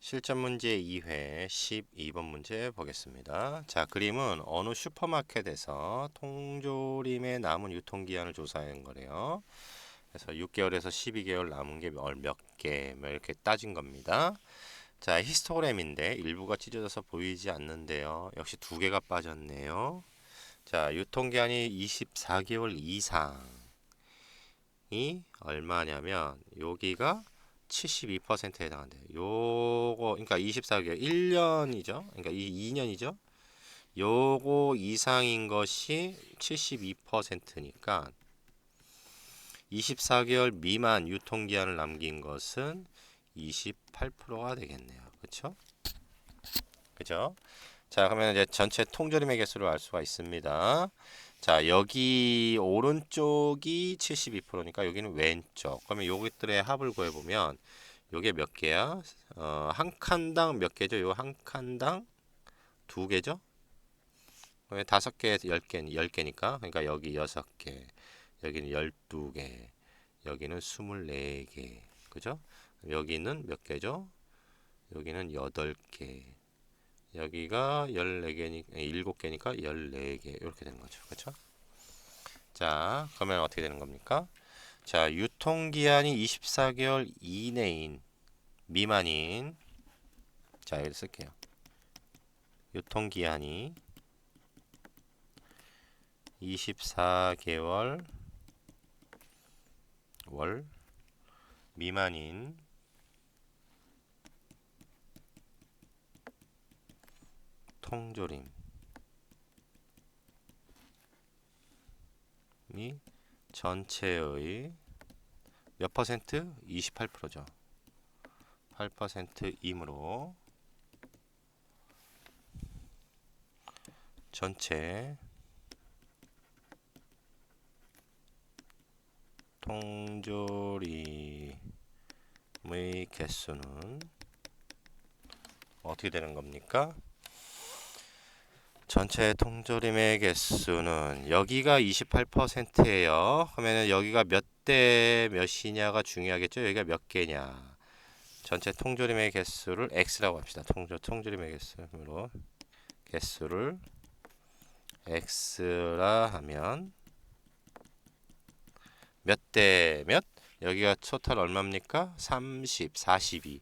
실전 문제 2회 12번 문제 보겠습니다. 자, 그림은 어느 슈퍼마켓에서 통조림의 남은 유통기한을 조사한 거래요. 그래서 6개월에서 12개월 남은 게 몇 개, 뭐 이렇게 따진 겁니다. 자, 히스토그램인데 일부가 찢어져서 보이지 않는데요. 역시 두 개가 빠졌네요. 자, 유통기한이 24개월 이상이 얼마냐면 여기가 72%에 해당한대요. 요거 그러니까 24개월 1년이죠. 그러니까 이 2년이죠. 요거 이상인 것이 72%니까 24개월 미만 유통 기한을 남긴 것은 28%가 되겠네요. 그렇죠? 그죠? 자, 그러면 이제 전체 통조림의 개수를 알 수가 있습니다. 자, 여기 오른쪽이 72%니까 여기는 왼쪽. 그러면 여기들의 합을 구해 보면 요게 몇 개야? 어, 한 칸당 몇 개죠? 요 한 칸당 두 개죠? 왜 다섯 개, 열 개, 열 개니까. 그러니까 여기 여섯 개, 여기는 열두 개, 여기는 스물네 개, 그죠? 여기는 몇 개죠? 여기는 여덟 개, 여기가 열네 개니, 일곱 개니까 열네 개 이렇게 되는 거죠, 그렇죠? 자, 그러면 어떻게 되는 겁니까? 자, 유통 기한이 24개월 이내인 미만인 자, 여기 쓸게요. 유통 기한이 24개월 월 미만인 통조림이 전체의 몇 퍼센트? 28%죠. 8%이므로 전체 통조림의 개수는 어떻게 되는 겁니까? 전체 통조림의 개수는 여기가 28%예요. 그러면 여기가 몇 대 몇이냐가 중요하겠죠. 여기가 몇 개냐. 전체 통조림의 개수를 x라고 합시다. 통조 통조림의 개수로 개수를 x라 하면 몇 대 몇? 여기가 토탈 얼마입니까? 30, 42.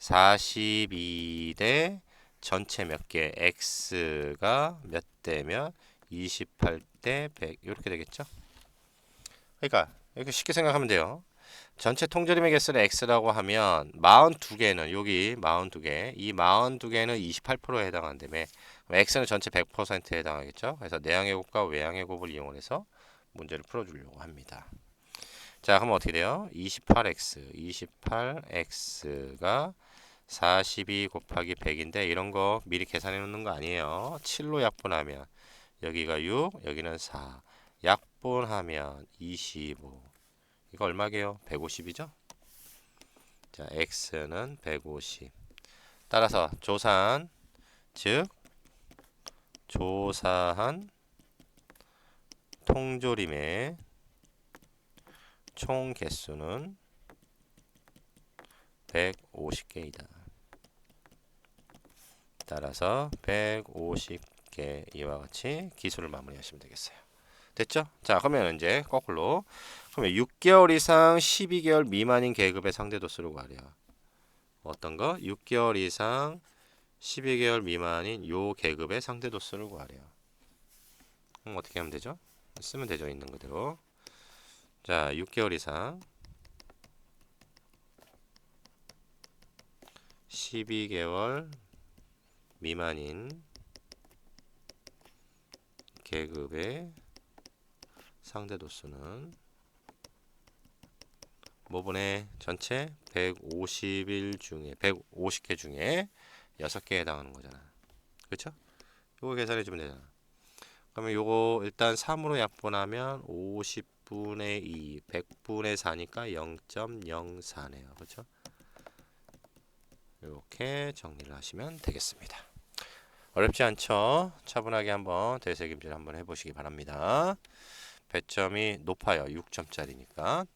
42대 전체 몇 개? x가 몇 대면 28대 100 이렇게 되겠죠? 그러니까 이렇게 쉽게 생각하면 돼요. 전체 통조림의 개수를 x라고 하면 42개는 여기 42개, 이 42개는 28%에 해당한다며 x는 전체 100%에 해당하겠죠? 그래서 내항의 곱과 외항의 곱을 이용해서 문제를 풀어주려고 합니다. 자, 그럼 어떻게 돼요? 28x, 28x가 42 곱하기 100인데 이런 거 미리 계산해 놓는 거 아니에요. 7로 약분하면 여기가 6, 여기는 4. 약분하면 25. 이거 얼마게요? 150이죠? 자, x는 150. 따라서 조사한 즉 조사한 통조림의 총 개수는 150 개이다. 따라서 150개 이와 같이 기술을 마무리하시면 되겠어요. 됐죠? 자, 그러면 이제 거꾸로 그러면 6개월 이상 12개월 미만인 계급의 상대 도수를 구하려. 어떤 거? 6개월 이상 12개월 미만인 요 계급의 상대 도수를 구하려. 그럼 어떻게 하면 되죠? 쓰면 되죠. 있는 그대로. 자, 6개월 이상 12개월 미만인 계급의 상대 도수는 모분의 전체 150일 중에 150개 중에 6개에 해당하는 거잖아. 그렇죠? 요거 계산해 주면 되잖아. 그러면 요거 일단 3으로 약분하면 50분의 2, 100분의 4니까 0.04네요. 그렇죠? 이렇게 정리를 하시면 되겠습니다. 어렵지 않죠? 차분하게 한번 되새김질 한번 해보시기 바랍니다. 배점이 높아요. 6점짜리니까.